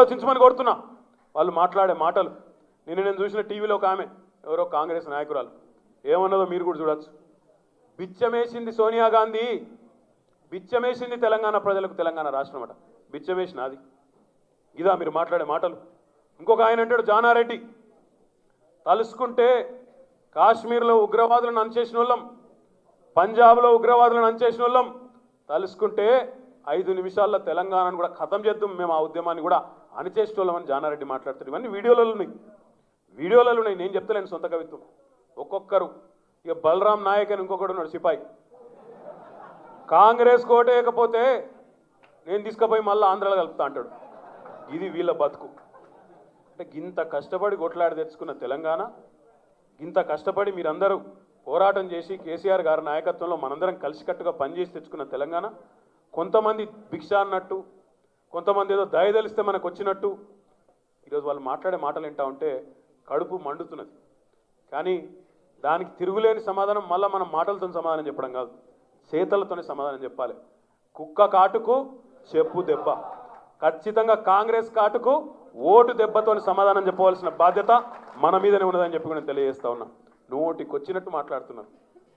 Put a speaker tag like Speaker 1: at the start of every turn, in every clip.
Speaker 1: ఆలోచించమని కోరుతున్నా. వాళ్ళు మాట్లాడే మాటలు. నిన్న నేను చూసిన టీవీలో ఒక ఆమె ఎవరో కాంగ్రెస్ నాయకురాలు. ఏమన్నదో మీరు కూడా చూడొచ్చు. బిచ్చమేసింది సోనియా గాంధీ. బిచ్చమేసింది తెలంగాణ ప్రజలకు తెలంగాణ రాష్ట్రం అట. బిచ్చమేసిన అది ఇదా మీరు మాట్లాడే మాటలు. ఇంకొక ఆయన అంటాడు జానారెడ్డి. తలుసుకుంటే కాశ్మీర్లో ఉగ్రవాదులను అంచేసిన వాళ్ళం. పంజాబ్లో ఉగ్రవాదులను అంచేసిన వాళ్ళం. తలుసుకుంటే ఐదు నిమిషాల్లో తెలంగాణను కూడా ఖతం చేద్దాం. మేము ఆ ఉద్యమాన్ని కూడా అణిచేసిన జానారెడ్డి మాట్లాడుతారు ఇవన్నీ వీడియోలలో ఉన్నాయి. వీడియోలలో ఉన్నాయి. నేను చెప్తలేను సొంత కవిత్వం. ఒక్కొక్కరు. ఇక బలరాం నాయక్ అని ఇంకొకడు ఉన్నాడు సిపాయి. కాంగ్రెస్ కోటేయకపోతే నేను తీసుకుపోయి మళ్ళీ ఆంధ్రాలో కలుపుతా అంటాడు. ఇది వీళ్ళ బతుకు. అంటే ఇంత కష్టపడి కొట్లాడి తెచ్చుకున్న తెలంగాణ ఇంత కష్టపడి మీరందరూ పోరాటం చేసి కేసీఆర్ గారి నాయకత్వంలో మనందరం కలిసికట్టుగా పనిచేసి తెచ్చుకున్న తెలంగాణ కొంతమంది భిక్ష అన్నట్టు కొంతమంది ఏదో దయదలిస్తే మనకు వచ్చినట్టు. ఈరోజు వాళ్ళు మాట్లాడే మాటలు వింటా ఉంటే కడుపు మండుతున్నది. కానీ దానికి తిరుగులేని సమాధానం మళ్ళీ మనం మాటలతో సమాధానం చెప్పడం కాదు. చేతలతోనే సమాధానం చెప్పాలి. కుక్క కాటుకు చెప్పు దెబ్బ. ఖచ్చితంగా కాంగ్రెస్ కాటుకు ఓటు దెబ్బతోని సమాధానం చెప్పవలసిన బాధ్యత మన మీదనే ఉన్నదని చెప్పి నేను తెలియజేస్తా ఉన్నా. నోటికి వచ్చినట్టు మాట్లాడుతున్నారు.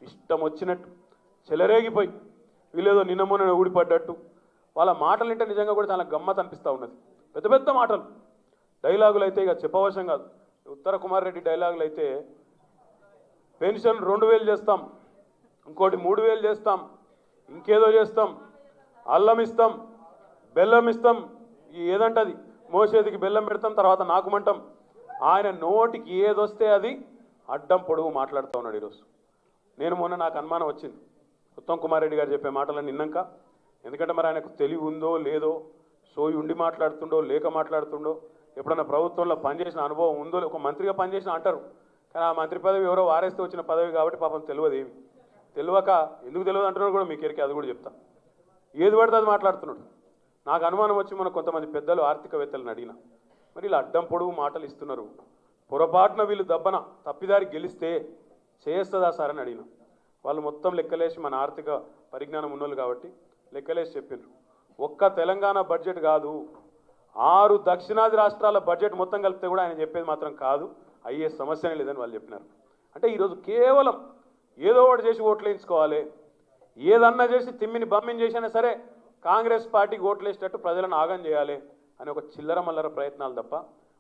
Speaker 1: ఇష్టం వచ్చినట్టు. చెలరేగిపోయి. వీళ్ళేదో నిన్న మొన్న ఊడిపడ్డట్టు. వాళ్ళ మాటలు వింటే నిజంగా కూడా చాలా గమ్మత్ అనిపిస్తూ ఉన్నది. పెద్ద పెద్ద మాటలు. డైలాగులు అయితే ఇక చెప్పవశం కాదు. ఉత్తర కుమార్ రెడ్డి డైలాగులు అయితే పెన్షన్ రెండు వేలు చేస్తాం ఇంకోటి మూడు వేలు చేస్తాం ఇంకేదో చేస్తాం అల్లం ఇస్తాం బెల్లం ఇస్తాం ఏదంటది? మోసేదికి బెల్లం పెడతాం తర్వాత నాకుమంటాం. ఆయన నోటికి ఏదొస్తే అది అడ్డం పొడుగు మాట్లాడుతూ ఉన్నాడు ఈరోజు. నేను మొన్న నాకు అనుమానం వచ్చింది. ఉత్తమ్ కుమార్ రెడ్డి గారు చెప్పే మాటలను నిన్నాక ఎందుకంటే మరి ఆయనకు తెలివి ఉందో లేదో సోయి ఉండి మాట్లాడుతుండో లేక మాట్లాడుతుండో ఎప్పుడన్నా ప్రభుత్వంలో పనిచేసిన అనుభవం ఉందో ఒక మంత్రిగా పనిచేసిన అంటారు. కానీ ఆ మంత్రి పదవి ఎవరో వారేస్తే వచ్చిన పదవి కాబట్టి పాపం తెలియదు ఏమి. తెలియక ఎందుకు తెలియదు అంటున్నాడు కూడా మీకు ఎరికే అది కూడా చెప్తా. ఏది పడితే అది మాట్లాడుతున్నాడు. నాకు అనుమానం వచ్చి మన కొంతమంది పెద్దలు ఆర్థికవేత్తలను అడిగిన మరి ఇలా అడ్డం పొడవు మాటలు ఇస్తున్నారు. పొరపాటున వీళ్ళు దబ్బన తప్పిదారి గెలిస్తే చేస్తుందా సార్ అని అడిగినా. వాళ్ళు మొత్తం లెక్కలేసి మన ఆర్థిక పరిజ్ఞానం ఉన్నోళ్ళు కాబట్టి లెక్కలేసి చెప్పిండ్రు ఒక్క తెలంగాణ బడ్జెట్ కాదు. ఆరు దక్షిణాది రాష్ట్రాల బడ్జెట్ మొత్తం కలిపితే కూడా ఆయన చెప్పేది మాత్రం కాదు. అయ్యే సమస్యనే లేదని వాళ్ళు చెప్పినారు. అంటే ఈరోజు కేవలం ఏదో ఒకటి చేసి ఓట్లు వేయించుకోవాలి. ఏదన్నా చేసి తిమ్మిని బమ్మిని చేసినా సరే కాంగ్రెస్ పార్టీకి ఓట్లు వేసేటట్టు ప్రజలను ఆగం చేయాలి అని ఒక చిల్లర మల్లర ప్రయత్నాలు తప్ప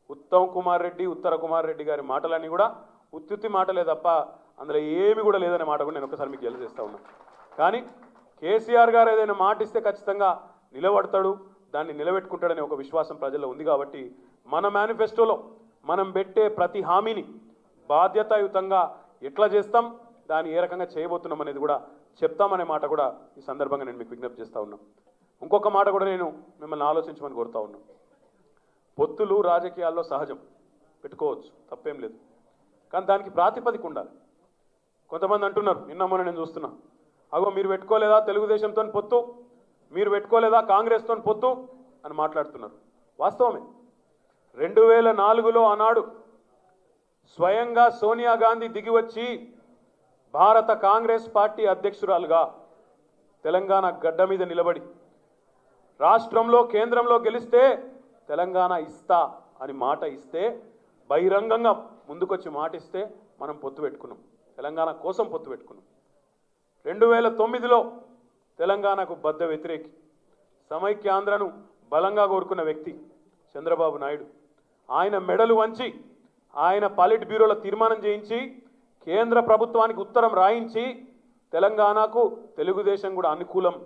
Speaker 1: ఉత్తమ్ కుమార్ రెడ్డి ఉత్తర కుమార్ రెడ్డి గారి మాటలన్నీ కూడా ఉత్తుత్తి మాటలే తప్ప అందులో ఏమి కూడా లేదనే మాట కూడా నేను ఒకసారి మీకు తెలియజేస్తా ఉన్నాను కానీ కేసీఆర్ గారు ఏదైనా మాట ఇస్తే ఖచ్చితంగా నిలబడతాడు దాన్ని నిలబెట్టుకుంటాడనే ఒక విశ్వాసం ప్రజల్లో ఉంది కాబట్టి మన మేనిఫెస్టోలో మనం పెట్టే ప్రతి హామీని బాధ్యతాయుతంగా ఎట్లా చేస్తాం దాన్ని ఏ రకంగా చేయబోతున్నాం అనేది కూడా చెప్తామనే మాట కూడా ఈ సందర్భంగా నేను మీకు విజ్ఞప్తి చేస్తా ఉన్నాను ఇంకొక మాట కూడా నేను మిమ్మల్ని ఆలోచించమని కోరుతా ఉన్నాను పొత్తులు రాజకీయాల్లో సహజం. పెట్టుకోవచ్చు. తప్పేం లేదు. కానీ దానికి ప్రాతిపదిక ఉండాలి. కొంతమంది అంటున్నారు నిన్న మొన్న నేను చూస్తున్నా. అగో మీరు పెట్టుకోలేదా తెలుగుదేశంతో పొత్తు? మీరు పెట్టుకోలేదా కాంగ్రెస్తో పొత్తు? అని మాట్లాడుతున్నారు. వాస్తవమే. రెండు వేల నాలుగులో ఆనాడు స్వయంగా సోనియా గాంధీ దిగి వచ్చి భారత కాంగ్రెస్ పార్టీ అధ్యక్షురాలుగా తెలంగాణ గడ్డ మీద నిలబడి రాష్ట్రంలో కేంద్రంలో గెలిస్తే తెలంగాణ ఇస్తా అని మాట ఇస్తే బహిరంగంగా ముందుకొచ్చి మాట ఇస్తే మనం పొత్తు పెట్టుకున్నాం. తెలంగాణ కోసం పొత్తు పెట్టుకున్నాం. రెండు వేల తొమ్మిదిలో తెలంగాణకు బద్ద వ్యతిరేకి సమైక్యాంధ్రను బలంగా కోరుకున్న వ్యక్తి చంద్రబాబు నాయుడు. ఆయన మెడలు వంచి ఆయన పాలిట్ బ్యూరోలో తీర్మానం చేయించి కేంద్ర ప్రభుత్వానికి ఉత్తరం రాయించి తెలంగాణకు తెలుగుదేశం కూడా అనుకూలం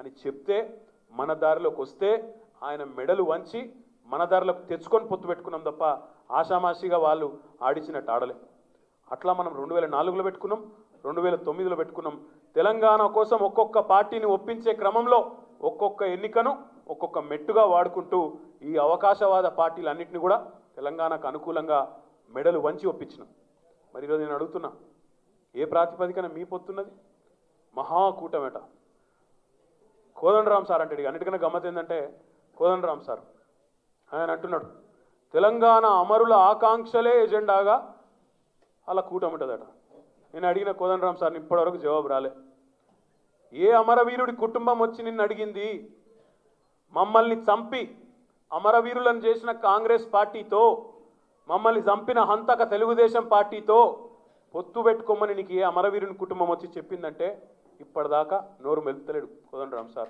Speaker 1: అని చెప్తే మన దారిలోకి వస్తే ఆయన మెడలు వంచి మన దారిలోకి తెచ్చుకొని పొత్తు పెట్టుకున్నాం తప్ప ఆషామాషిగా వాళ్ళు ఆడిచినట్టు ఆడలే. అట్లా మనం రెండు వేల నాలుగులో పెట్టుకున్నాం రెండు వేల తొమ్మిదిలో పెట్టుకున్నాం. తెలంగాణ కోసం ఒక్కొక్క పార్టీని ఒప్పించే క్రమంలో ఒక్కొక్క ఎన్నికను ఒక్కొక్క మెట్టుగా వాడుకుంటూ ఈ అవకాశవాద పార్టీలన్నింటినీ కూడా తెలంగాణకు అనుకూలంగా మెడలు వంచి ఒప్పించినాం. మరి ఈరోజు నేను అడుగుతున్నా ఏ ప్రాతిపదికన మీ పొత్తున్నది? మహాకూటమేట. కోదండరామ్ సార్ అంటే అన్నిటికన్నా గమ్మత్ ఏంటంటే కోదండరామ్ సార్. ఆయన అంటున్నాడు తెలంగాణ అమరుల ఆకాంక్షలే ఎజెండాగా అలా కూటమిటదట. నేను అడిగిన కోదండరామ్ సార్ని ఇప్పటివరకు జవాబు రాలే. ఏ అమరవీరుడి కుటుంబం వచ్చి నిన్ను అడిగింది? మమ్మల్ని చంపి అమరవీరులను చేసిన కాంగ్రెస్ పార్టీతో మమ్మల్ని చంపిన హంతక తెలుగుదేశం పార్టీతో పొత్తు పెట్టుకోమని నీకు ఏ అమరవీరుని కుటుంబం వచ్చి చెప్పిందంటే ఇప్పటిదాకా నోరు మెలుపుతలేడు కోదండరామ్ సార్.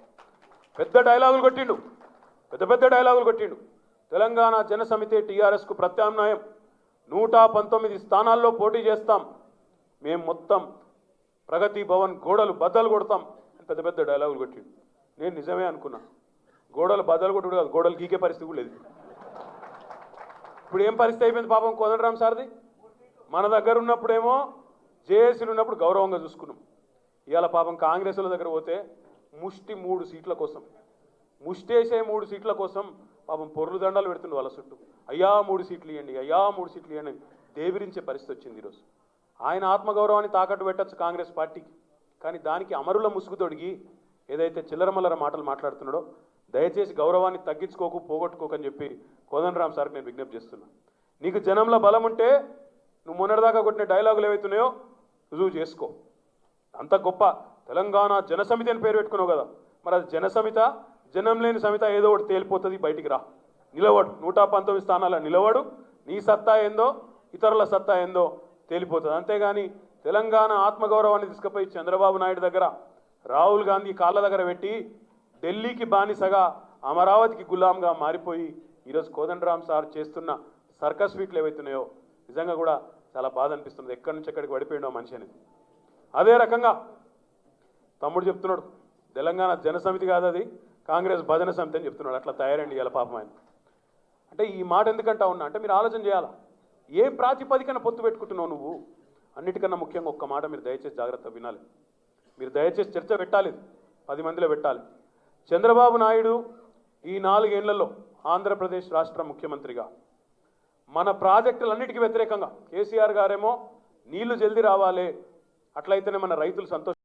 Speaker 1: పెద్ద డైలాగులు కొట్టిండు. పెద్ద పెద్ద డైలాగులు కొట్టిండు. తెలంగాణ జనసమితి టీఆర్ఎస్కు ప్రత్యామ్నాయం. నూట పంతొమ్మిది స్థానాల్లో పోటీ చేస్తాం. మేము మొత్తం ప్రగతి భవన్ గోడలు బద్దలు కొడతాం పెద్ద పెద్ద డైలాగులు కొట్టిండు. నేను నిజమే అనుకున్నా. గోడలు బద్దలు కొట్టుడు కాదు గోడలు గీకే పరిస్థితి కూడా లేదు. ఇప్పుడు ఏం పరిస్థితి అయిపోయింది పాపం కోదండరామ్ సార్ది? మన దగ్గర ఉన్నప్పుడేమో జేఏసీలు ఉన్నప్పుడు గౌరవంగా చూసుకున్నాం. ఇవాళ పాపం కాంగ్రెస్ల దగ్గర పోతే ముష్టి మూడు సీట్ల కోసం ముష్టేసే మూడు సీట్ల కోసం పాపం పొర్రు దండాలు పెడుతుండు వాళ్ళ చుట్టూ. అయ్యా మూడు సీట్లు ఇవ్వండి అయ్యా మూడు సీట్లు ఇవ్వండి దేవిరించే పరిస్థితి వచ్చింది ఈరోజు. ఆయన ఆత్మగౌరవాన్ని తాకట్టు పెట్టచ్చు కాంగ్రెస్ పార్టీకి. కానీ దానికి అమరుల ముసుగు తొడిగి ఏదైతే చిల్లరమల్లర మాటలు మాట్లాడుతున్నాడో దయచేసి గౌరవాన్ని తగ్గించుకోకు పోగొట్టుకోకని చెప్పి కోదండరామ్ సార్కి నేను విజ్ఞప్తి చేస్తున్నా. నీకు జనంలో బలం ఉంటే నువ్వు మొన్నటిదాకా కొట్టిన డైలాగులు ఏవైతున్నాయో రుజువు చేసుకో. అంత గొప్ప తెలంగాణ జనసమితి అని పేరు పెట్టుకున్నావు కదా. మరి అది జనసమిత జనం లేని సమిత ఏదో ఒకటి తేలిపోతుంది బయటికి రా. నిలవడు నూట పంతొమ్మిది స్థానాల నిలవడు నీ సత్తా ఏందో ఇతరుల సత్తా ఏందో తేలిపోతుంది. అంతేగాని తెలంగాణ ఆత్మగౌరవాన్ని తీసుకుపోయి చంద్రబాబు నాయుడు దగ్గర రాహుల్ గాంధీ కాళ్ళ దగ్గర పెట్టి ఢిల్లీకి బానిసగా అమరావతికి గులాంగా మారిపోయి ఈరోజు కోదండరామ్ సార్ చేస్తున్న సర్కస్ స్వీట్లు ఏవైతున్నాయో నిజంగా కూడా చాలా బాధ అనిపిస్తుంది. ఎక్కడి నుంచి ఎక్కడికి పడిపోయిండో మనిషి అనేది. అదే రకంగా తమ్ముడు చెప్తున్నాడు తెలంగాణ జనసమితి కాదు అది. కాంగ్రెస్ భజన సమితి అని చెప్తున్నాడు. అట్లా తయారండి ఇవాళ పాపం ఆయన. అంటే ఈ మాట ఎందుకంటా ఉన్నా? అంటే మీరు ఆలోచన చేయాలా? ఏ ప్రాతిపదికన పొత్తు పెట్టుకుంటున్నావు నువ్వు? అన్నిటికన్నా ముఖ్యంగా ఒక్క మాట మీరు దయచేసి జాగ్రత్త వినాలి. మీరు దయచేసి చర్చ పెట్టాలి. పది మందిలో పెట్టాలి. చంద్రబాబు నాయుడు ఈ నాలుగేళ్ళలో ఆంధ్రప్రదేశ్ రాష్ట్ర ముఖ్యమంత్రిగా. మన ప్రాజెక్టులన్నిటికీ వ్యతిరేకంగా. కేసీఆర్ గారేమో నీళ్ళు జల్దీ రావాలి. అట్లయితేనే మన రైతులు సంతోషం